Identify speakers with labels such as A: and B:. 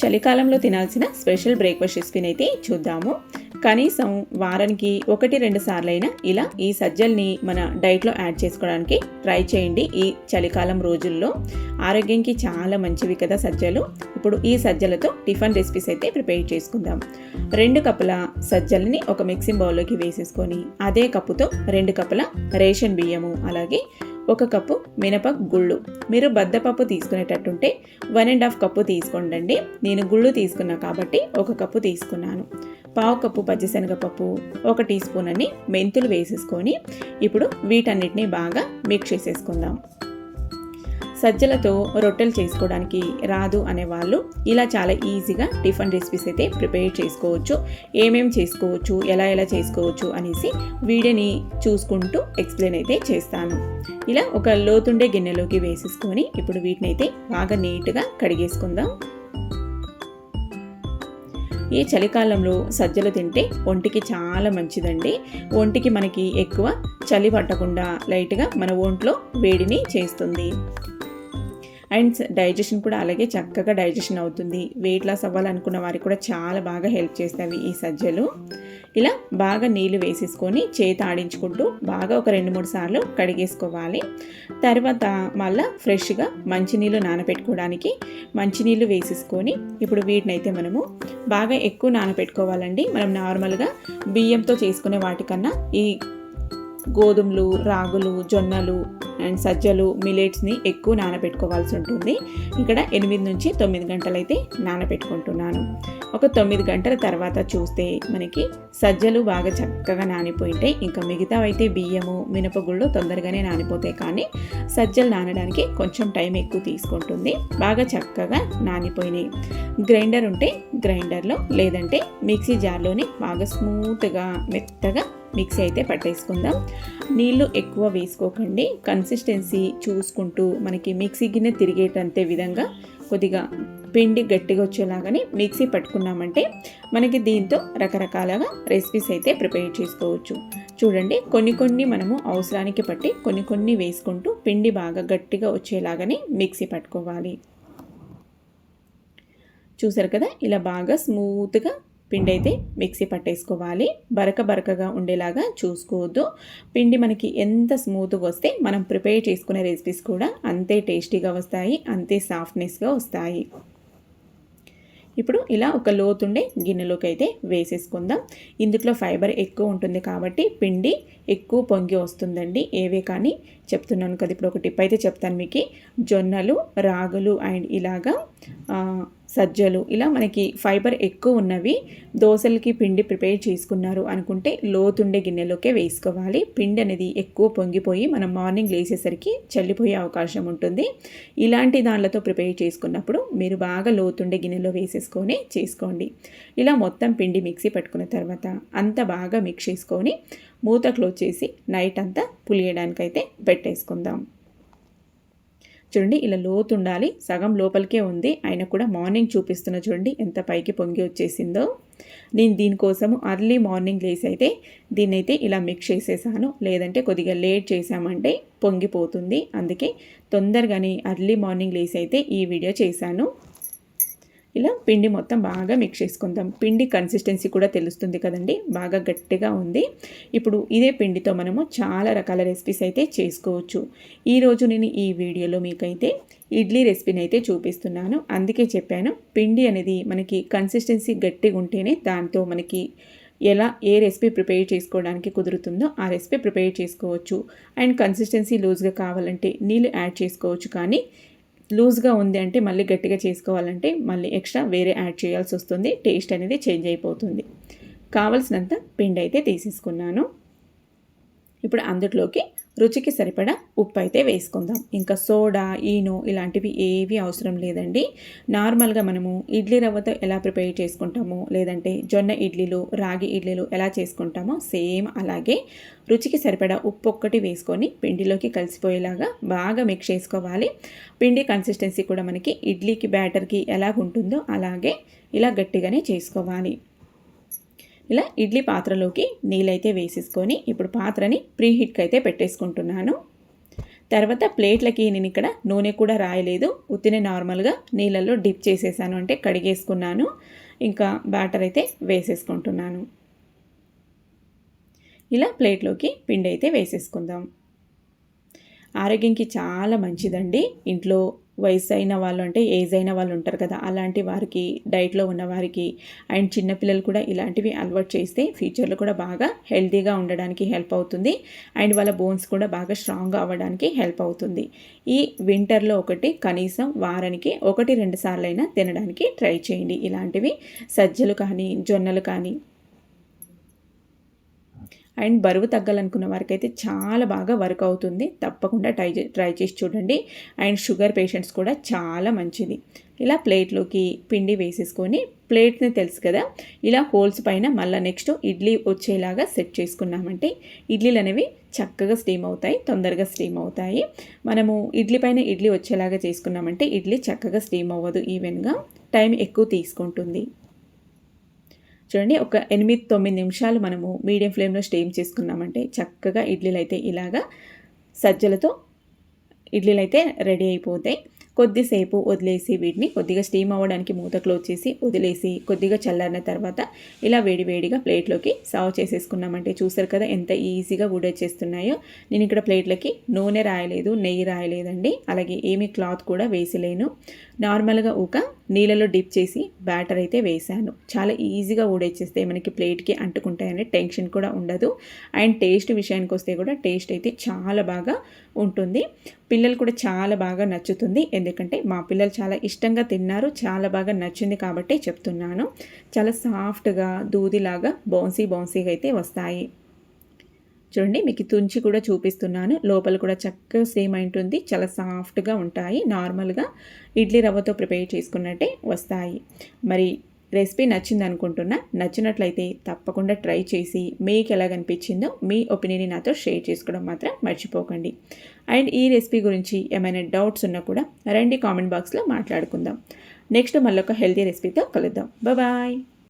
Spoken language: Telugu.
A: చలికాలంలో తినాల్సిన స్పెషల్ బ్రేక్ఫాస్ట్ రెసిపీని అయితే చూద్దాము. కనీసం వారానికి ఒకటి రెండు సార్లైనా ఇలా ఈ సజ్జల్ని మన డైట్లో యాడ్ చేసుకోవడానికి ట్రై చేయండి ఈ చలికాలం రోజుల్లో. ఆరోగ్యానికి చాలా మంచివి కదా సజ్జలు. ఇప్పుడు ఈ సజ్జలతో టిఫిన్ రెసిపీస్ అయితే ప్రిపేర్ చేసుకుందాం. రెండు కప్పుల సజ్జల్ని ఒక మిక్సింగ్ బౌల్లోకి వేసేసుకొని అదే కప్పుతో రెండు కప్పుల రేషన్ బియ్యము అలాగే ఒక కప్పు మినప గుళ్ళు. మీరు బద్దపప్పు తీసుకునేటట్టుంటే వన్ అండ్ హాఫ్ కప్పు తీసుకోండి నేను గుళ్ళు తీసుకున్నా కాబట్టి ఒక కప్పు తీసుకున్నాను. పావు కప్పు పచ్చిశనగపప్పు ఒక టీ స్పూన్ అని మెంతులు వేసేసుకొని ఇప్పుడు వీటన్నిటిని బాగా మిక్స్ చేసేసుకుందాం. సజ్జలతో రొట్టెలు చేసుకోవడానికి రాదు అనేవాళ్ళు. ఇలా చాలా ఈజీగా టిఫిన్ రెసిపీస్ అయితే ప్రిపేర్ చేసుకోవచ్చు. ఏమేం చేసుకోవచ్చు ఎలా ఎలా చేసుకోవచ్చు అనేసి వీడియోని చూసుకుంటూ ఎక్స్ప్లెయిన్ అయితే చేస్తాను. ఇలా ఒక లోతుండే గిన్నెలోకి వేసేసుకొని ఇప్పుడు వీటిని అయితే బాగా నీట్గా కడిగేసుకుందాం. ఈ చలికాలంలో సజ్జలు తింటే ఒంటికి చాలా మంచిదండి. ఒంటికి మనకి ఎక్కువ చలి పట్టకుండా లైట్గా మన ఒంట్లో వేడిని చేస్తుంది. అండ్ డైజెషన్ కూడా అలాగే చక్కగా డైజెషన్ అవుతుంది. వెయిట్ లాస్ అవ్వాలనుకున్న వారికి కూడా చాలా బాగా హెల్ప్ చేస్తాయి ఈ సజ్జలు. ఇలా బాగా నీళ్ళు వేసేసుకొని చేతి ఆడించుకుంటూ బాగా ఒక రెండు మూడు సార్లు కడిగేసుకోవాలి. తర్వాత మళ్ళీ ఫ్రెష్గా మంచినీళ్ళు నానబెట్టుకోవడానికి మంచినీళ్ళు వేసేసుకొని ఇప్పుడు వీటిని అయితే మనము బాగా ఎక్కువ నానబెట్టుకోవాలండి మనం నార్మల్గా బియ్యంతో చేసుకునే వాటికన్నా ఈ గోధుమలు రాగులు జొన్నలు అండ్ సజ్జలు మిలెట్స్ని ఎక్కువ నానబెట్టుకోవాల్సి ఉంటుంది. ఇక్కడ ఎనిమిది నుంచి తొమ్మిది గంటలైతే నానబెట్టుకుంటున్నాను. ఒక తొమ్మిది గంటల తర్వాత చూస్తే మనకి సజ్జలు బాగా చక్కగా నానిపోయింటాయి. ఇంకా మిగతా అయితే బియ్యము మినపగుళ్ళు తొందరగానే నానిపోతాయి. కానీ సజ్జలు నానడానికి కొంచెం టైం ఎక్కువ తీసుకుంటుంది. బాగా చక్కగా నానిపోయినాయి. గ్రైండర్ ఉంటే గ్రైండర్లో లేదంటే మిక్సీ జార్లోనే బాగా స్మూత్గా మెత్తగా మిక్సీ అయితే పట్టేసుకుందాం. నీళ్ళు ఎక్కువ వేసుకోకండి. కన్సిస్టెన్సీ చూసుకుంటూ మనకి మిక్సీ గిన్నె తిరిగేటంతే విధంగా కొద్దిగా పిండి గట్టిగా వచ్చేలాగానే మిక్సీ పట్టుకున్నామంటే మనకి దీంతో రకరకాలుగా రెసిపీస్ అయితే ప్రిపేర్ చేసుకోవచ్చు. చూడండి కొన్ని కొన్ని మనము అవసరానికి పట్టి కొన్ని కొన్ని వేసుకుంటూ పిండి బాగా గట్టిగా వచ్చేలాగానే మిక్సీ పట్టుకోవాలి. చూసారు కదా ఇలా బాగా స్మూత్గా పిండి అయితే మిక్సీ పట్టేసుకోవాలి. బరక బరకగా ఉండేలాగా చూసుకోవద్దు. పిండి మనకి ఎంత స్మూత్గా వస్తే మనం ప్రిపేర్ చేసుకునే రెసిపీస్ కూడా అంతే టేస్టీగా వస్తాయి అంతే సాఫ్ట్నెస్గా వస్తాయి. ఇప్పుడు ఇలా ఒక లోతుండే గిన్నెలోకి అయితే వేసేసుకుందాం. ఇందులో ఫైబర్ ఎక్కువ ఉంటుంది కాబట్టి పిండి ఎక్కువ పొంగి వస్తుందండి. ఏవే కానీ చెప్తున్నాను కదా ఇప్పుడు ఒక టిప్ అయితే చెప్తాను మీకు. జొన్నలు రాగులు అండ్ ఇలాగా సజ్జలు. ఇలా మనకి ఫైబర్ ఎక్కువ ఉన్నవి దోశలకి పిండి ప్రిపేర్ చేసుకున్నారు అనుకుంటే లోతుండే గిన్నెలోకే వేసుకోవాలి. పిండి అనేది ఎక్కువ పొంగిపోయి మనం మార్నింగ్ లేచేసరికి చల్లిపోయే అవకాశం ఉంటుంది. ఇలాంటి దానిలతో ప్రిపేర్ చేసుకున్నప్పుడు మీరు బాగా లోతుండే గిన్నెలో వేసేసుకొని చేసుకోండి. ఇలా మొత్తం పిండి మిక్సీ పెట్టుకున్న తర్వాత అంత బాగా మిక్స్ చేసుకొని మూత క్లోజ్ చేసి నైట్ అంతా పులియడానికైతే పెట్టేసుకుందాం. చూడండి ఇలా లోతు ఉండాలి. సగం లోపలికే ఉంది. అయినా కూడా మార్నింగ్ చూపిస్తున్న చూడండి ఎంత పైకి పొంగి వచ్చేసిందో. నేను దీనికోసము అర్లీ మార్నింగ్ లేసి అయితే దీన్నైతే ఇలా మిక్స్ చేసేసాను. లేదంటే కొద్దిగా లేట్ చేసామంటే పొంగిపోతుంది. అందుకే తొందరగానే అర్లీ మార్నింగ్ లేసి అయితే ఈ వీడియో చేశాను. ఇలా పిండి మొత్తం బాగా మిక్స్ చేసుకుందాం. పిండి కన్సిస్టెన్సీ కూడా తెలుస్తుంది కదండి? బాగా గట్టిగా ఉంది. ఇప్పుడు ఇదే పిండితో మనము చాలా రకాల రెసిపీస్ అయితే చేసుకోవచ్చు. ఈరోజు నేను ఈ వీడియోలో మీకైతే ఇడ్లీ రెసిపీని అయితే చూపిస్తున్నాను. అందుకే చెప్పాను పిండి అనేది మనకి కన్సిస్టెన్సీ గట్టిగా ఉంటేనే దాంతో మనకి ఎలా ఏ రెసిపీ ప్రిపేర్ చేసుకోవడానికి కుదురుతుందో ఆ రెసిపీ ప్రిపేర్ చేసుకోవచ్చు. అండ్ కన్సిస్టెన్సీ లూజ్గా కావాలంటే నీళ్ళు యాడ్ చేసుకోవచ్చు కానీ లూజ్గా ఉంది అంటే మళ్ళీ గట్టిగా చేసుకోవాలంటే మళ్ళీ ఎక్స్ట్రా వేరే యాడ్ చేయాల్సి వస్తుంది. టేస్ట్ అనేది చేంజ్ అయిపోతుంది. కావలసినంత పిండి అయితే తీసేసుకున్నాను. ఇప్పుడు అందులోకి రుచికి సరిపడా ఉప్పు అయితే వేసుకుందాం. ఇంకా సోడా ఈనో ఇలాంటివి ఏవి అవసరం లేదండి. నార్మల్గా మనము ఇడ్లీ రవ్వతో ఎలా ప్రిపేర్ చేసుకుంటామో లేదంటే జొన్న ఇడ్లీలు రాగి ఇడ్లీలు ఎలా చేసుకుంటామో సేమ్ అలాగే రుచికి సరిపడా ఉప్పు ఒక్కటి వేసుకొని పిండిలోకి కలిసిపోయేలాగా బాగా మిక్స్ చేసుకోవాలి. పిండి కన్సిస్టెన్సీ కూడా మనకి ఇడ్లీకి బ్యాటర్కి ఎలాగుంటుందో అలాగే ఇలా గట్టిగానే చేసుకోవాలి. ఇలా ఇడ్లీ పాత్రలోకి నీళ్ళైతే వేసేసుకొని ఇప్పుడు పాత్రని ప్రీహీట్కి అయితే పెట్టేసుకుంటున్నాను. తర్వాత ప్లేట్లకి నేను ఇక్కడ నూనె కూడా రాయలేదు. ఉత్తినే నార్మల్గా నీళ్ళల్లో డిప్ చేసేసాను అంటే కడిగేసుకున్నాను. ఇంకా బ్యాటర్ అయితే వేసేసుకుంటున్నాను. ఇలా ప్లేట్లోకి పిండి అయితే వేసేసుకుందాం. ఆరోగ్యంకి చాలా మంచిదండి. ఇంట్లో వయసు అయిన వాళ్ళు అంటే ఏజ్ అయిన వాళ్ళు ఉంటారు కదా అలాంటి వారికి డైట్లో ఉన్న వారికి అండ్ చిన్నపిల్లలు కూడా ఇలాంటివి అలవాటు చేస్తే ఫ్యూచర్లో కూడా బాగా హెల్తీగా ఉండడానికి హెల్ప్ అవుతుంది. అండ్ వాళ్ళ బోన్స్ కూడా బాగా స్ట్రాంగ్గా అవ్వడానికి హెల్ప్ అవుతుంది. ఈ వింటర్లో ఒకటి కనీసం వారానికి ఒకటి రెండు సార్లు అయినా తినడానికి ట్రై చేయండి. ఇలాంటివి సజ్జలు కానీ జొన్నలు కానీ అండ్ బరువు తగ్గాలనుకున్న వారికి అయితే చాలా బాగా వర్క్ అవుతుంది. తప్పకుండా ట్రై ట్రై చేసి చూడండి. అండ్ షుగర్ పేషెంట్స్ కూడా చాలా మంచిది. ఇలా ప్లేట్లోకి పిండి వేసేసుకొని ప్లేట్ని తెలుసు కదా ఇలా హోల్స్ పైన మళ్ళీ నెక్స్ట్ ఇడ్లీ వచ్చేలాగా సెట్ చేసుకున్నామంటే ఇడ్లీలు అనేవి చక్కగా స్టీమ్ అవుతాయి తొందరగా స్టీమ్ అవుతాయి. మనము ఇడ్లీ పైన ఇడ్లీ వచ్చేలాగా చేసుకున్నామంటే ఇడ్లీ చక్కగా స్టీమ్ అవ్వదు ఈవెన్గా. టైం ఎక్కువ తీసుకుంటుంది. చూడండి ఒక ఎనిమిది తొమ్మిది నిమిషాలు మనము మీడియం ఫ్లేమ్లో స్టీమ్ చేసుకున్నామంటే చక్కగా ఇడ్లీలు అయితే ఇలాగా సజ్జలతో ఇడ్లీలు అయితే రెడీ అయిపోతాయి. కొద్దిసేపు వదిలేసి వీటిని కొద్దిగా స్టీమ్ అవ్వడానికి మూత క్లోజ్ చేసి వదిలేసి కొద్దిగా చల్లారిన తర్వాత ఇలా వేడి వేడిగా ప్లేట్లోకి సర్వ్ చేసేసుకున్నామంటే చూసారు కదా ఎంత ఈజీగా ఊడొచ్చేస్తున్నాయో నేను ఇక్కడ ప్లేట్లకి నూనె రాయలేదు నెయ్యి రాయలేదండి. అలాగే ఏమి క్లాత్ కూడా వేసలేను. నార్మల్గా ఒక నీళ్ళలో డిప్ చేసి బ్యాటర్ అయితే వేశాను. చాలా ఈజీగా ఊడేచ్చేస్తే మనకి ప్లేట్కి అంటుకుంటాయనే టెన్షన్ కూడా ఉండదు. అండ్ టేస్ట్ విషయానికి వస్తే కూడా టేస్ట్ అయితే చాలా బాగా ఉంటుంది. పిల్లలు కూడా చాలా బాగా నచ్చుతుంది. ఎందుకంటే ఎందుకంటే మా పిల్లలు చాలా ఇష్టంగా తిన్నారు చాలా బాగా నచ్చింది కాబట్టి చెప్తున్నాను. చాలా సాఫ్ట్గా దూదిలాగా బౌన్సీ బౌన్సీగా అయితే వస్తాయి. చూడండి మీకు తుంచి కూడా చూపిస్తున్నాను. లోపల కూడా చక్కగా సేమ్ ఉంటుంది. చాలా సాఫ్ట్గా ఉంటాయి. నార్మల్గా ఇడ్లీ రవ్వతో ప్రిపేర్ చేసుకున్నట్టే వస్తాయి. మరి రెసిపీ నచ్చింది అనుకుంటున్నా నచ్చినట్లయితే తప్పకుండా ట్రై చేసి మీకు ఎలా అనిపించిందో మీ ఒపీనియన్ నాతో షేర్ చేసుకోవడం మాత్రం మర్చిపోకండి. అండ్ ఈ రెసిపీ గురించి ఏమైనా డౌట్స్ ఉన్నా కూడా రండి కామెంట్ బాక్స్లో మాట్లాడుకుందాం. నెక్స్ట్ మళ్ళీ ఒక హెల్తీ రెసిపీతో కలుద్దాం. బాయ్.